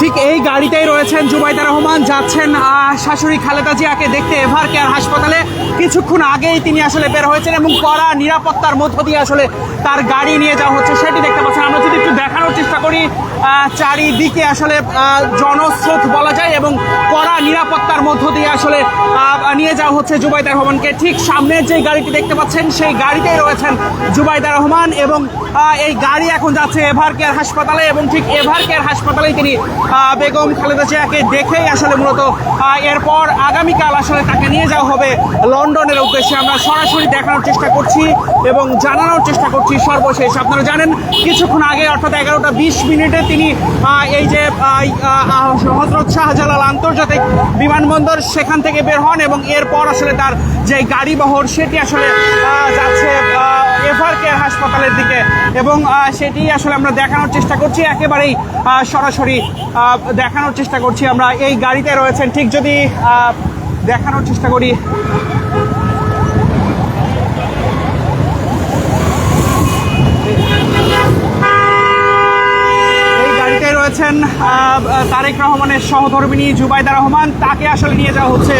ঠিক এই গাড়িতেই রয়েছেন জুবাইদা রহমান, যাচ্ছেন শাশুড়ি খালেদা জিয়াকে দেখতে এভার কেয়ার হাসপাতালে। কিছুক্ষণ আগেই তিনি আসলে বের হয়েছেন এবং কড়া নিরাপত্তার মধ্য দিয়ে আসলে তার গাড়ি নিয়ে যাওয়া হচ্ছে। সেটি দেখতে পাচ্ছেন। আমরা যদি একটু দেখানোর চেষ্টা করি চারিদিকে আসলে জনস্রোত বলা যায় এবং কড়া নিরাপত্তার মধ্য দিয়ে আসলে নিয়ে যাওয়া হচ্ছে জুবাইদা রহমানকে। ঠিক সামনের যে গাড়িটি দেখতে পাচ্ছেন, সেই গাড়িতেই রয়েছেন জুবাইদা রহমান এবং এই গাড়ি এখন যাচ্ছে এভার কেয়ার হাসপাতালে এবং ঠিক এভার কেয়ার হাসপাতালেই তিনি বেগম খালেদা জিয়াকে দেখেই আসলে মূলত এরপর আগামীকাল আসলে তাকে নিয়ে যাওয়া হবে লন্ডনের উদ্দেশ্যে। আমরা সরাসরি দেখানোর চেষ্টা করছি এবং জানানোর চেষ্টা করছি সর্বশেষ। আপনারা জানেন, কিছুক্ষণ আগে, অর্থাৎ এগারোটা বিশ মিনিটে তিনি এই যে হজরত শাহজালাল আন্তর্জাতিক বিমানবন্দর সেখান থেকে বের হন এবং এরপর আসলে তার যে গাড়ি বহর সেটি আসলে যাচ্ছে এভার কেয়ার হাসপাতালের দিকে এবং সেটি আসলে আমরা দেখানোর চেষ্টা করছি। একেবারেই সরাসরি দেখানোর চেষ্টা করছি আমরা। এই গাড়িতে রয়েছেন, ঠিক যদি দেখানোর চেষ্টা করি এই গাড়িতে রয়েছেন তারেক রহমানের সহধর্মিনী জুবাইদা রহমান। তাকে আসলে নিয়ে যাওয়া হচ্ছে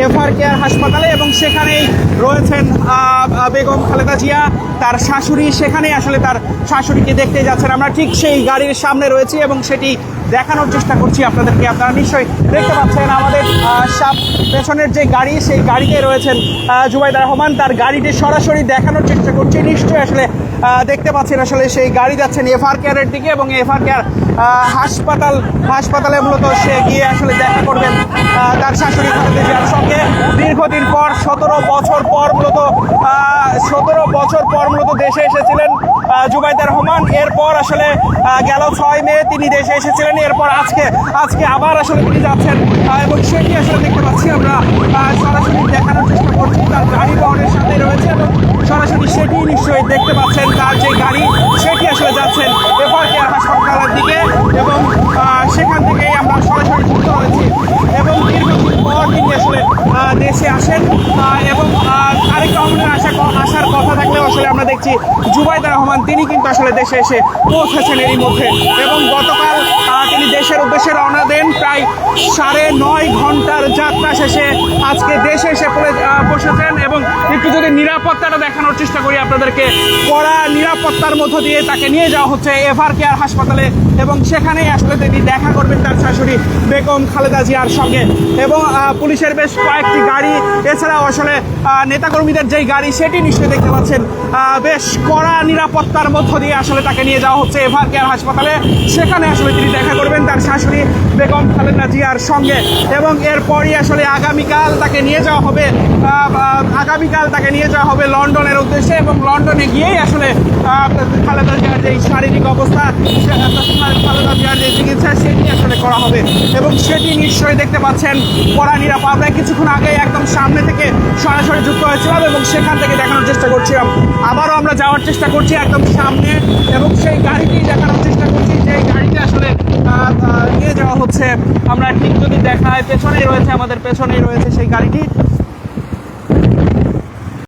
এফআর কেয়ার হাসপাতালে এবং সেখানেই রয়েছেন বেগম খালেদা জিয়া, তার শাশুড়ি। সেখানেই আসলে তার শাশুড়িকে দেখতে যাচ্ছেন আমরা। ঠিক সেই গাড়ির সামনে রয়েছি এবং সেটি দেখানোর চেষ্টা করছি আপনাদেরকে। আপনারা নিশ্চয়ই দেখতে পাচ্ছেন আমাদের সাপ- পেছনের যে গাড়ি, সেই গাড়িতে রয়েছেন জুবাইদা রহমান। তার গাড়িটি সরাসরি দেখানোর চেষ্টা করছি। নিশ্চয়ই আসলে দেখতে পাচ্ছেন আসলে সেই গাড়ি যাচ্ছেন এফআর কেয়ারের দিকে এবং এফআর কেয়ার হাসপাতাল হাসপাতালে মূলত সে গিয়ে আসলে দেখা করবেন তার শাশুড়ি খালেদা জিয়ার সঙ্গে। দীর্ঘদিন পর সতেরো বছর পর মূলত সতেরো বছর পর মূলত দেশে এসেছিলেন আহ, জুবাইদা রহমান। এরপর আসলে গেল ছয় মে তিনি দেশে এসেছিলেন। এরপর আজকে আজকে আবার আসলে তিনি যাচ্ছেন এবং সেটি আসলে দেখতে পাচ্ছি আমরা সরাসরি দেখানোর চেষ্টা করছি। তার গাড়ি বহরের সাথে রয়েছে এবং সরাসরি সেটি নিশ্চয়ই দেখতে পাচ্ছেন। তার যে গাড়ি সেটি আসলে যাচ্ছেন এফআর কেয়ার হাসপাতালের দিকে এবং সেখান থেকেই আমরা সরাসরি যুক্ত হয়েছি। এবং দীর্ঘদিন পর তিনি আসলে দেশে আসেন এবং তারেক রহমানের আশা আসার কথা থাকলেও আসলে আমরা দেখছি, জুবাইদা রহমান, তিনি কিন্তু আসলে দেশে এসে পৌঁছেছেন এরই মধ্যে। এবং গতকাল তিনি দেশের উদ্দেশ্যে রওনা দেন প্রায় সাড়ে নয় ঘণ্টার যাত্রা শেষে আজকে দেশে এসে বসেছেন একটু যদি নিরাপত্তাটা দেখানোর চেষ্টা করি আপনাদেরকে, কড়া নিরাপত্তার মধ্য দিয়ে তাকে নিয়ে যাওয়া হচ্ছে এভার কেয়ার হাসপাতালে এবং সেখানেই আসলে তিনি দেখা করবেন তার শাশুড়ি বেগম খালেদা জিয়ার সঙ্গে। এবং পুলিশের বেশ কয়েকটি গাড়ি, এছাড়াও আসলে নেতাকর্মীদের যেই গাড়ি সেটি নিশ্চয়ই দেখতে পাচ্ছেন। বেশ কড়া নিরাপত্তার মধ্য দিয়ে আসলে তাকে নিয়ে যাওয়া হচ্ছে এভার কেয়ার হাসপাতালে। সেখানে আসলে তিনি দেখা করবেন তার শাশুড়ি বেগম খালেদা জিয়ার সঙ্গে। এবং এরপরই আসলে আগামীকাল তাকে নিয়ে যাওয়া হবে। আগামীকাল তাকে নিয়ে যাওয়া হবে লন্ডনের উদ্দেশ্যে এবং লন্ডনে গিয়েই আসলে খালেদা জিয়ার যে শারীরিক অবস্থা, খালেদা জিয়ার যে চিকিৎসা, সেটি আসলে করা হবে। এবং সেটি নিশ্চয়ই দেখতে পাচ্ছেন কড়া নিরাপদ আমরা কিছুক্ষণ আগে একদম সামনে থেকে সরাসরি যুক্ত হয়েছিলাম এবং সেখান থেকে দেখানোর চেষ্টা করছিলাম। আবারও আমরা যাওয়ার চেষ্টা করছি একদম সামনে এবং সেই গাড়িটি দেখানোর চেষ্টা করছি যে গাড়িটি আসলে নিয়ে যাওয়া হচ্ছে। আমরা ঠিক যদি দেখায়, পেছনেই রয়েছে, আমাদের পেছনেই রয়েছে সেই গাড়িটি।